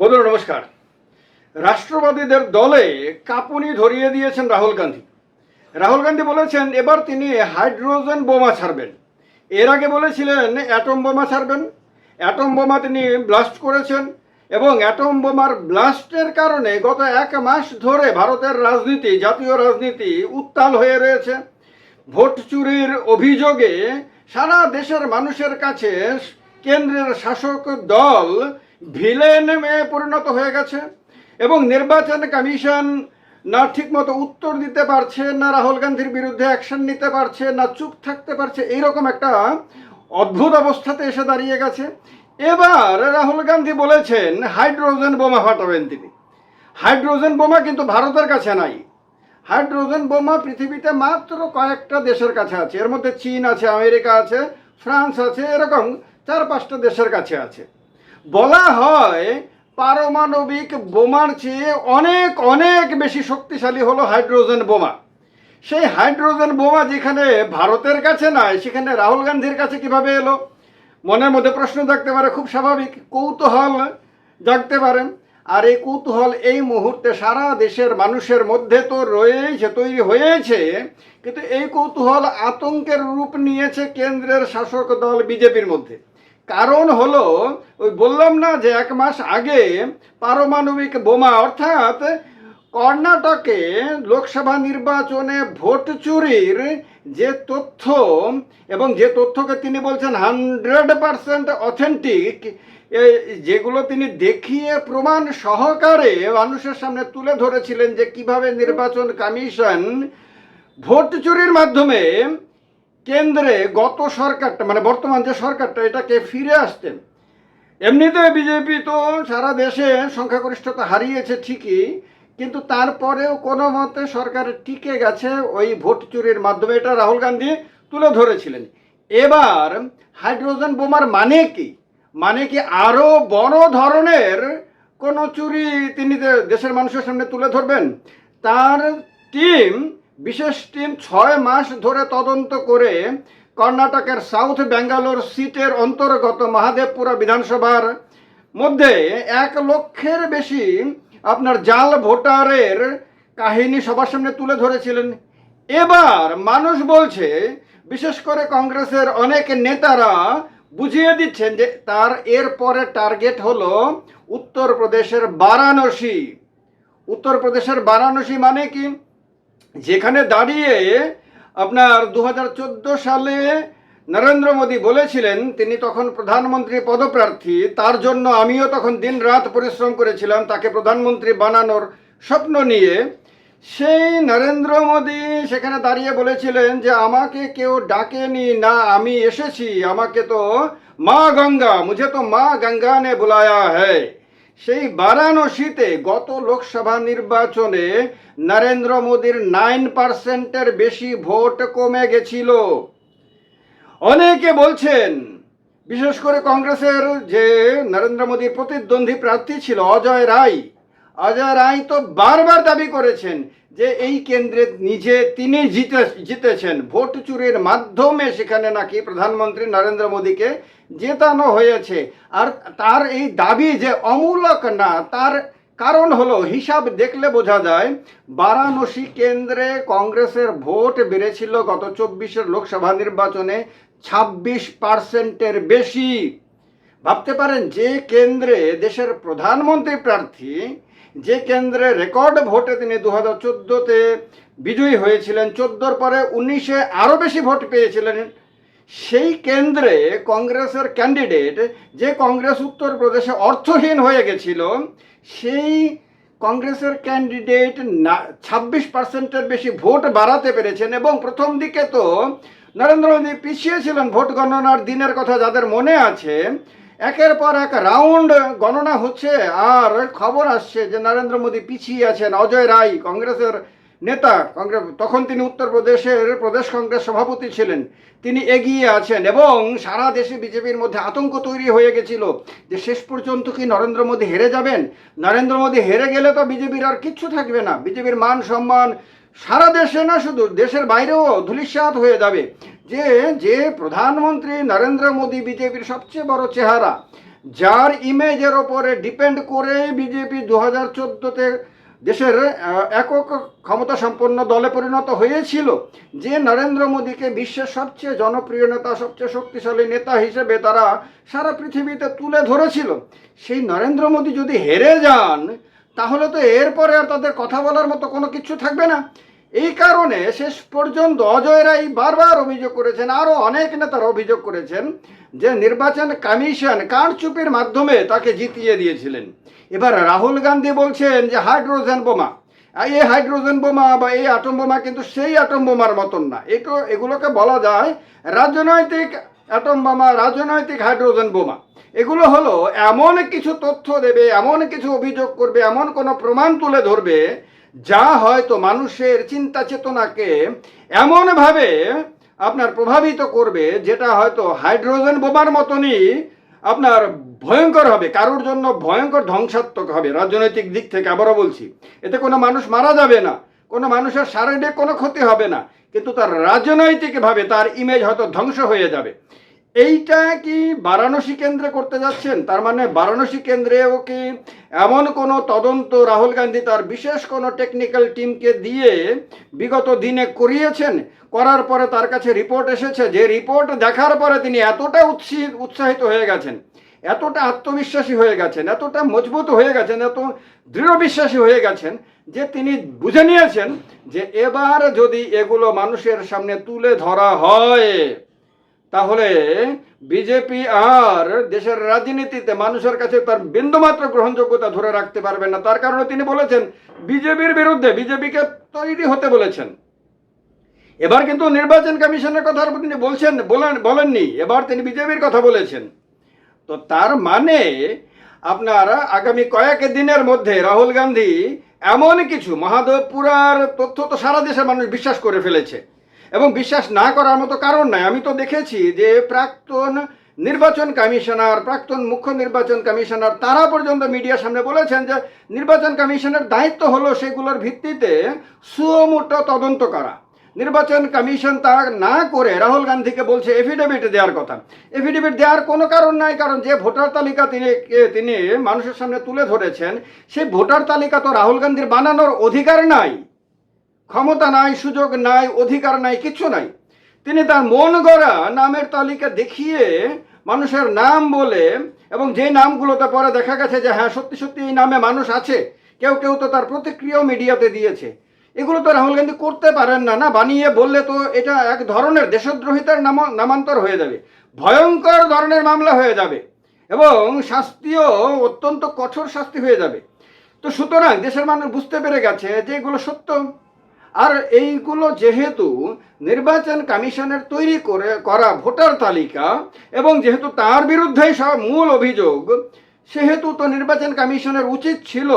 বন্ধুরা, নমস্কার। রাষ্ট্রবাদীদের দলে কাঁপুনি ধরিয়ে দিয়েছেন রাহুল গান্ধী। রাহুল গান্ধী বলেছেন, এবার তিনি হাইড্রোজেন বোমা ছাড়বেন। এর আগে বলেছিলেন, অ্যাটম বোমা ছাড়বেন। অ্যাটম বোমা তিনি ব্লাস্ট করেছেন এবং অ্যাটম বোমার ব্লাস্টের কারণে গত এক মাস ধরে ভারতের রাজনীতি, জাতীয় রাজনীতি উত্তাল হয়ে রয়েছে। ভোট চুরির অভিযোগে সারা দেশের মানুষের কাছে কেন্দ্রের শাসক দল ভিলেনে পরিণত হয়ে গেছে এবং নির্বাচন কমিশন না ঠিকমতো উত্তর দিতে পারছে, না রাহুল গান্ধীর বিরুদ্ধে অ্যাকশন নিতে পারছে, না চুপ থাকতে পারছে, এইরকম একটা অদ্ভুত অবস্থাতে এসে দাঁড়িয়ে গেছে। এবার রাহুল গান্ধী বলেছেন, হাইড্রোজেন বোমা ফাটাবেন তিনি। হাইড্রোজেন বোমা কিন্তু ভারতের কাছে নাই। হাইড্রোজেন বোমা পৃথিবীতে মাত্র কয়েকটা দেশের কাছে আছে। এর মধ্যে চীন আছে, আমেরিকা আছে, ফ্রান্স আছে, এরকম চার পাঁচটা দেশের কাছে আছে। বলা হয় পারমাণবিক বোমার চেয়ে অনেক অনেক বেশি শক্তিশালী হলো হাইড্রোজেন বোমা। সেই হাইড্রোজেন বোমা যেখানে ভারতের কাছে নাই, সেখানে রাহুল গান্ধীর কাছে কীভাবে এলো? মনের মধ্যে প্রশ্ন জাগতে পারে, খুব স্বাভাবিক, কৌতূহল জাগতে পারেন আর এই কৌতূহল এই মুহূর্তে সারা দেশের মানুষের মধ্যে তো রয়েছে তৈরি হয়েছে। কিন্তু এই কৌতূহল আতঙ্কের রূপ নিয়েছে কেন্দ্রের শাসক দল বিজেপির মধ্যে। কারণ হলো, ওই বললাম না যে এক মাস আগে পারমাণবিক বোমা, অর্থাৎ কর্ণাটকে লোকসভা নির্বাচনে ভোট চুরির যে তথ্য এবং যে তথ্যকে তিনি বলছেন হান্ড্রেড পারসেন্ট অথেন্টিক যেগুলো তিনি দেখিয়ে প্রমাণ সহকারে মানুষের সামনে তুলে ধরেছিলেন যে কীভাবে নির্বাচন কমিশন ভোট চুরির মাধ্যমে কেন্দ্রে গত সরকারটা মানে বর্তমান যে সরকারটা, এটাকে ফিরে আসতেন। এমনিতে বিজেপি তো সারা দেশে সংখ্যাগরিষ্ঠতা হারিয়েছে ঠিকই, কিন্তু তারপরেও কোনো মতে সরকার টিকে গেছে ওই ভোট চুরির মাধ্যমে। এটা রাহুল গান্ধী তুলে ধরেছিলেন। এবার হাইড্রোজেন বোমার মানে কি? মানে কি আরও বড় ধরনের কোনো চুরি তিনি দেশের মানুষের সামনে তুলে ধরবেন? তার টিম বিশেষ টিম ছয় মাস ধরে তদন্ত করে কর্ণাটকের সাউথ ব্যাঙ্গালোর সিটের অন্তর্গত মহাদেবপুরা বিধানসভার মধ্যে এক লক্ষের বেশি আপনার জাল ভোটারের কাহিনী সবার সামনে তুলে ধরেছিলেন। এবার মানুষ বলছে, বিশেষ করে কংগ্রেসের অনেক নেতারা বুঝিয়ে দিচ্ছেন যে তার এর এরপরে টার্গেট হলো উত্তরপ্রদেশের বারাণসী। উত্তরপ্রদেশের বারাণসী মানে কি? যেখানে দাঁড়িয়ে আপনার দু হাজার চোদ্দ সালে নরেন্দ্র মোদী বলেছিলেন, তিনি তখন প্রধানমন্ত্রী পদপ্রার্থী, তার জন্য আমিও তখন দিন রাত পরিশ্রম করেছিলাম তাকে প্রধানমন্ত্রী বানানোর স্বপ্ন নিয়ে। সেই নরেন্দ্র মোদী সেখানে দাঁড়িয়ে বলেছিলেন যে, আমাকে কেউ ডাকেনি না, আমি এসেছি, আমাকে তো মা গঙ্গা, মুঝে তো মা গঙ্গা নে বুলায়া হ্যায়। সেই বারাণসীতে গত লোকসভা নির্বাচনে নরেন্দ্র মোদীর নাইন পার্সেন্টের বেশি ভোট কমে গেছিল। অনেকে বলছেন, বিশেষ করে কংগ্রেসের যে নরেন্দ্র মোদীর প্রতিদ্বন্দ্বী প্রার্থী ছিল অজয় রায় অজয় রায় তো বারবার দাবি করেছেন যে এই কেন্দ্রে নিজে তিনি জিতে, জিতেছেন। ভোট চুরির মাধ্যমে সেখানে নাকি প্রধানমন্ত্রী নরেন্দ্র মোদীকে জেতানো হয়েছে। আর তার এই দাবি যে অমূলক না, তার কারণ হলো হিসাব দেখলে বোঝা যায়, বারাণসী কেন্দ্রে কংগ্রেসের ভোট বেড়েছিল গত চব্বিশের লোকসভা নির্বাচনে ছাব্বিশ পার্সেন্টের বেশি। ভাবতে পারেন যে কেন্দ্রে দেশের প্রধানমন্ত্রী প্রার্থী যে কেন্দ্রে রেকর্ড ভোটে তিনি দু হাজার চোদ্দোতে বিজয়ী হয়েছিলেন, চোদ্দোর পরে উনিশে আরও বেশি ভোট পেয়েছিলেন। সেই কেন্দ্রে কংগ্রেসের ক্যান্ডিডেট যে কংগ্রেস উত্তরপ্রদেশে অর্থহীন হয়ে গেছিল, সেই কংগ্রেসের ক্যান্ডিডেট না, ছাব্বিশ পার্সেন্টের বেশি ভোট বাড়াতে পেরেছেন এবং প্রথম দিকে তো নরেন্দ্র মোদী পিছিয়ে ছিলেন ভোট গণনার দিনের কথা যাদের মনে আছে একের পর এক রাউন্ড গণনা হচ্ছে আর খবর আসছে যে নরেন্দ্র মোদী পিছিয়ে আছেন। অজয় রায় কংগ্রেসের নেতা। কংগ্রেস, তখন তিনি উত্তরপ্রদেশের প্রদেশ কংগ্রেস সভাপতি ছিলেন। তিনি এগিয়ে আছেন এবং সারা দেশে বিজেপির মধ্যে আতঙ্ক তৈরি হয়ে গেছিল যে শেষ পর্যন্ত কি নরেন্দ্র মোদী হেরে যাবেন? নরেন্দ্র মোদী হেরে গেলে তো বিজেপির আর কিচ্ছু থাকবে না। বিজেপির মান সম্মান সারা দেশে না, শুধু দেশের বাইরেও ধূলিসাৎ হয়ে যাবে। যে যে প্রধানমন্ত্রী নরেন্দ্র মোদী বিজেপির সবচেয়ে বড় চেহারা, যার ইমেজের ওপরে ডিপেন্ড করে বিজেপি দু হাজার চোদ্দোতে দেশের একক ক্ষমতা সম্পন্ন দলে পরিণত হয়েছিল। যে নরেন্দ্র মোদীকে বিশ্বের সবচেয়ে জনপ্রিয় নেতা, সবচেয়ে শক্তিশালী নেতা হিসেবে তারা সারা পৃথিবীতে তুলে ধরেছিল। সেই নরেন্দ্র মোদী যদি হেরে যান তাহলে তো এরপরে আর তাদের কথা বলার মতো কোনো কিছু থাকবে না। এই কারণে শেষ পর্যন্ত অজয় রায় বারবার অভিযোগ করেছেন আরও অনেক নেতারা অভিযোগ করেছেন যে নির্বাচন কমিশন কারচুপির মাধ্যমে তাকে জিতিয়ে দিয়েছিলেন। এবার রাহুল গান্ধী বলছেন যে হাইড্রোজেন বোমা। এই হাইড্রোজেন বোমা বা এই আটম বোমা কিন্তু সেই আটম বোমার মতন না। এটো এগুলোকে বলা যায় রাজনৈতিক অ্যাটম বোমা, রাজনৈতিক হাইড্রোজেন বোমা। এগুলো হলো এমন কিছু তথ্য দেবে, এমন কিছু অভিযোগ করবে, এমন কোনো প্রমাণ তুলে ধরবে যা হয়তো মানুষের চিন্তা চেতনাকে এমনভাবে আপনার প্রভাবিত করবে যেটা হয়তো হাইড্রোজেন বোমার মতনই আপনার ভয়ঙ্কর হবে, কারোর জন্য ভয়ঙ্কর ধ্বংসাত্মক হবে, রাজনৈতিক দিক থেকে আবারও বলছি। এতে কোনো মানুষ মারা যাবে না, কোনো মানুষের শারীরিক কোনো ক্ষতি হবে না, কিন্তু তার রাজনৈতিকভাবে তার ইমেজ হয়তো ধ্বংস হয়ে যাবে। এইটা কি বারাণসী কেন্দ্রে করতে যাচ্ছেন? তার মানে বারাণসী কেন্দ্রেও কি এমন কোনো তদন্ত রাহুল গান্ধী তার বিশেষ কোনো টেকনিক্যাল টিমকে দিয়ে বিগত দিনে করিয়েছেন? করার পরে তার কাছে রিপোর্ট এসেছে যে রিপোর্ট দেখার পরে তিনি এতটা উৎসাহিত উৎসাহিত হয়ে গেছেন, এতটা আত্মবিশ্বাসী হয়ে গেছেন, এতটা মজবুত হয়ে গেছেন, এত দৃঢ় বিশ্বাসী হয়ে গেছেন যে তিনি বুঝে নিয়েছেন যে এবার যদি এগুলো মানুষের সামনে তুলে ধরা হয় তাহলে বিজেপি আর দেশের রাজনীতিতে মানুষের কাছে তার বিন্দুমাত্র গ্রহণযোগ্যতা ধরে রাখতে পারবে না। তার কারণে তিনি বলেছেন বিজেপির বিরুদ্ধে বিজেপিকে তৈরি হতে বলেছেন। এবার কিন্তু নির্বাচন কমিশনের কথা তিনি বলছেন, বলেন, বলেননি। এবার তিনি বিজেপির কথা বলেছেন। তো তার মানে আপনার আগামী কয়েক দিনের মধ্যে রাহুল গান্ধী এমন কিছু, মহাদেবপুরার তথ্য তো সারা দেশের মানুষ বিশ্বাস করে ফেলেছে। এবং বিশ্বাস না করার মতো কারণ নাই। আমি তো দেখেছি যে প্রাক্তন নির্বাচন কমিশনার, প্রাক্তন মুখ্য নির্বাচন কমিশনার, তারা পর্যন্ত মিডিয়ার সামনে বলেছেন যে নির্বাচন কমিশনের দায়িত্ব হলো সেগুলোর ভিত্তিতে সুমোটো তদন্ত করা। নির্বাচন কমিশন তা না করে রাহুল গান্ধীকে বলছে এফিডেভিট দেওয়ার কথা। এফিডেভিট দেওয়ার কোনো কারণ নাই, কারণ যে ভোটার তালিকা তিনি তিনি মানুষের সামনে তুলে ধরেছেন, সেই ভোটার তালিকা তো রাহুল গান্ধীর বানানোর অধিকার নাই। ক্ষমতা নাই, সুযোগ নাই, অধিকার নাই, কিছু নাই। তিনি তার মন গড়া নামের তালিকা দেখিয়ে মানুষের নাম বলে এবং যে নামগুলোতে পরে দেখা গেছে যে হ্যাঁ সত্যি সত্যি এই নামে মানুষ আছে, কেউ কেউ তো তার প্রতিক্রিয়াও মিডিয়াতে দিয়েছে। এগুলো তো রাহুল গান্ধী করতে পারেন না না? বানিয়ে বললে তো এটা এক ধরনের দেশদ্রোহিতার নাম, নামান্তর হয়ে যাবে। ভয়ঙ্কর ধরনের মামলা হয়ে যাবে এবং শাস্তিও অত্যন্ত কঠোর শাস্তি হয়ে যাবে। তো সুতরাং দেশের মানুষ বুঝতে পেরে গেছে যে, এগুলো সত্য। আর এইগুলো যেহেতু নির্বাচন কমিশনের তৈরি করে, করা ভোটার তালিকা এবং যেহেতু তার বিরুদ্ধেই সব মূল অভিযোগ, সেহেতু তো নির্বাচন কমিশনের উচিত ছিল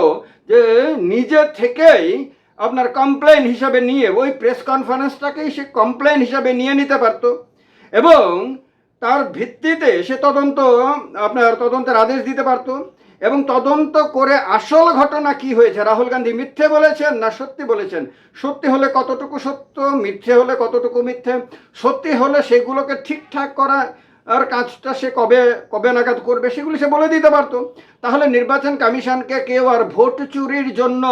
যে নিজে থেকেই আপনার কমপ্লেন হিসাবে নিয়ে, ওই প্রেস কনফারেন্সটাকেই সে কমপ্লেন হিসাবে নিয়ে নিতে পারত। এবং তার ভিত্তিতে সে তদন্ত, আপনার তদন্তের আদেশ দিতে পারতো। এবং তদন্ত করে আসল ঘটনা কি হয়েছে? রাহুল গান্ধী মিথ্যে বলেছেন না সত্যি বলেছেন? সত্যি হলে কতটুকু সত্য? মিথ্যে হলে কতটুকু মিথ্যে? সত্যি হলে সেগুলোকে ঠিকঠাক করা আর কাজটা সে কবে কবে নাগাদ করবে সেগুলি সে বলে দিতে পারতো। তাহলে নির্বাচন কমিশনকে কেউ আর ভোট চুরির জন্য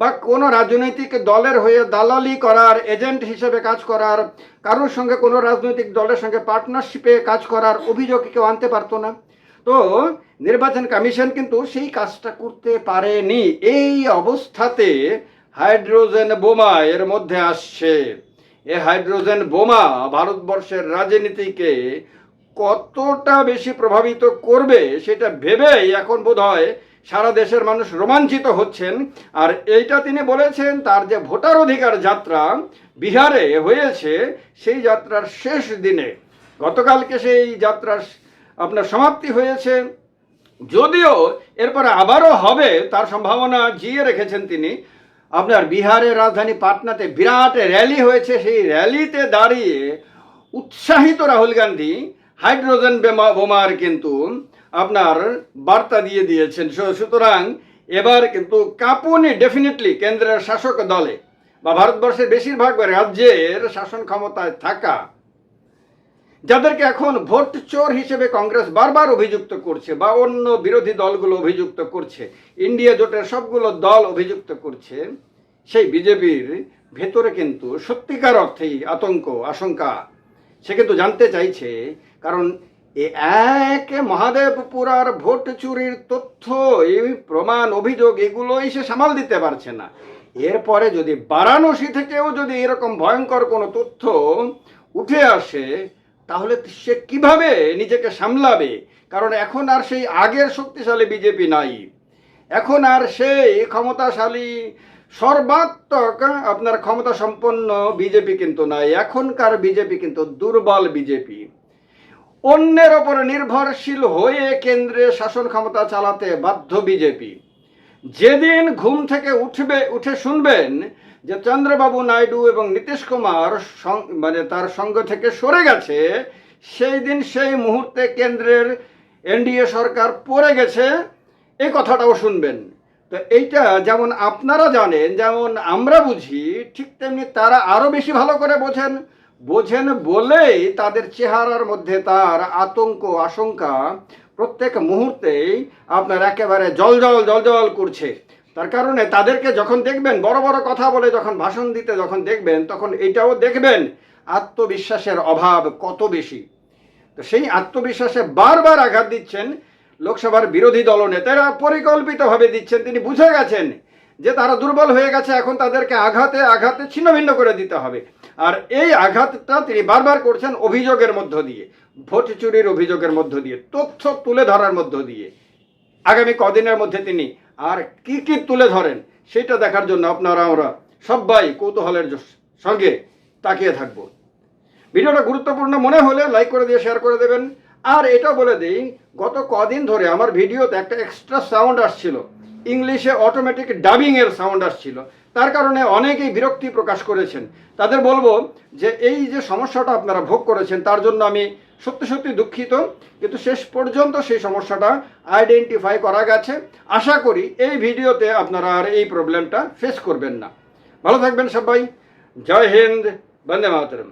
বা কোনো রাজনৈতিক দলের হয়ে দালালি করার এজেন্ট হিসেবে কাজ করার, কারোর সঙ্গে কোনো রাজনৈতিক দলের সঙ্গে পার্টনারশিপে কাজ করার অভিযোগ কেউ আনতে পারতো না। তো নির্বাচন কমিশন কিন্তু সেই কাজটা করতে পারেনি। এই অবস্থাতে হাইড্রোজেন বোমা এর মধ্যে আসছে। এ হাইড্রোজেন বোমা ভারতবর্ষের রাজনীতিকে কতটা বেশি প্রভাবিত করবে সেটা ভেবেই এখন বোধ হয় সারা দেশের মানুষ রোমাঞ্চিত হচ্ছেন। আর এইটা তিনি বলেছেন, তার যে ভোটার অধিকার যাত্রা বিহারে হয়েছে, সেই যাত্রার শেষ দিনে। গতকালকে সেই যাত্রার আপনার সমাপ্তি হয়েছে। যদিও এরপরে আবারও হবে, তার সম্ভাবনা জিয়ে রেখেছেন তিনি। আপনার বিহারের রাজধানী পাটনাতে বিরাট র্যালি হয়েছে। সেই র্যালিতে দাঁড়িয়ে উৎসাহিত রাহুল গান্ধী হাইড্রোজেন বোমার কিন্তু আপনার বার্তা দিয়ে দিয়েছেন। সুতরাং এবার কিন্তু কাঁপুনি ডেফিনেটলি কেন্দ্রের শাসক দলে। বা ভারতবর্ষের বেশিরভাগ রাজ্যের শাসন ক্ষমতায় থাকা যাদেরকে এখন ভোট চোর হিসেবে কংগ্রেস বারবার অভিযুক্ত করছে বা অন্য বিরোধী দলগুলো অভিযুক্ত করছে, ইন্ডিয়া জোটের সবগুলো দল অভিযুক্ত করছে, সেই বিজেপির ভেতরে কিন্তু সত্যিকার অর্থেই আতঙ্ক, আশঙ্কা। সে কিন্তু জানতে চাইছে, কারণ এ এক মহাদেবপুরার ভোট চুরির তথ্য এই প্রমাণ, অভিযোগ এগুলোই সে সামাল দিতে পারছে না। এরপরে যদি বারাণসী থেকেও যদি এরকম ভয়ঙ্কর কোনো তথ্য উঠে আসে তাহলে সে কীভাবে নিজেকে সামলাবে? কারণ এখন আর সেই আগের শক্তিশালী বিজেপি নাই। এখন আর সেই ক্ষমতাশালী, সর্বাত্মক আপনার ক্ষমতা সম্পন্ন বিজেপি কিন্তু নাই। এখনকার বিজেপি কিন্তু দুর্বল বিজেপি। অন্যের ওপর নির্ভরশীল হয়ে কেন্দ্রে শাসন ক্ষমতা চালাতে বাধ্য বিজেপি। যেদিন ঘুম থেকে উঠবে, উঠে শুনবেন যে চন্দ্রবাবু নাইডু এবং নীতিশ কুমার মানে তার সঙ্গ থেকে সরে গেছে, সেই দিন সেই মুহূর্তে কেন্দ্রের এনডিএ সরকার পড়ে গেছে এই কথাটাও শুনবেন। তো এইটা যেমন আপনারা জানেন, যেমন আমরা বুঝি, ঠিক তেমনি তারা আরও বেশি ভালো করে বোঝেন। বোঝেন বলেই তাদের চেহারার মধ্যে তার আতঙ্ক, আশঙ্কা প্রত্যেক মুহূর্তেই আপনার একেবারে জল জল জল জল করছে। তার কারণে তাদেরকে যখন দেখবেন, বড় বড় কথা বলে যখন ভাষণ দিতে যখন দেখবেন, তখন এটাও দেখবেন আত্মবিশ্বাসের অভাব কত বেশি। তো সেই আত্মবিশ্বাসে বারবার আঘাত দিচ্ছেন লোকসভার বিরোধী দলনেতারা, পরিকল্পিতভাবে দিচ্ছেন, তিনি বুঝে গেছেন যে তারা দুর্বল হয়ে গেছে, এখন তাদেরকে আঘাতে আঘাতে ছিন্নভিন্ন করে দিতে হবে। আর এই আঘাতটা তিনি বারবার করছেন অভিযোগের মধ্য দিয়ে, ভোট চুরির অভিযোগের মধ্য দিয়ে, তথ্য তুলে ধরার মধ্য দিয়ে। আগামী কদিনের মধ্যে তিনি আর কি কি তুলে ধরেন, সেটা দেখার জন্য আপনারা আমরা সবাই কৌতূহলের সঙ্গে তাকিয়ে থাকব। ভিডিওটা গুরুত্বপূর্ণ, মনে হলে লাইক করে দিয়ে শেয়ার করে দেবেন। আর এটা বলে দিই, গত কদিন ধরে আমার ভিডিওতে একটা এক্সট্রা সাউন্ড আসছিল। ইংলিশে অটোমেটিক ডাবিংয়ের সাউন্ড আসছিল। তার কারণে অনেকেই বিরক্তি প্রকাশ করেছেন। তাদের বলব যে, এই যে সমস্যাটা আপনারা ভোগ করেছেন, তার জন্য আমি সত্যি সত্যি দুঃখিত। কিন্তু শেষ পর্যন্ত সেই সমস্যাটা আইডেন্টিফাই করা গেছে। আশা করি এই ভিডিওতে আপনারা আর এই প্রবলেমটা ফেস করবেন না। ভালো থাকবেন সবাই। জয় হিন্দ। বন্দে মাতরম।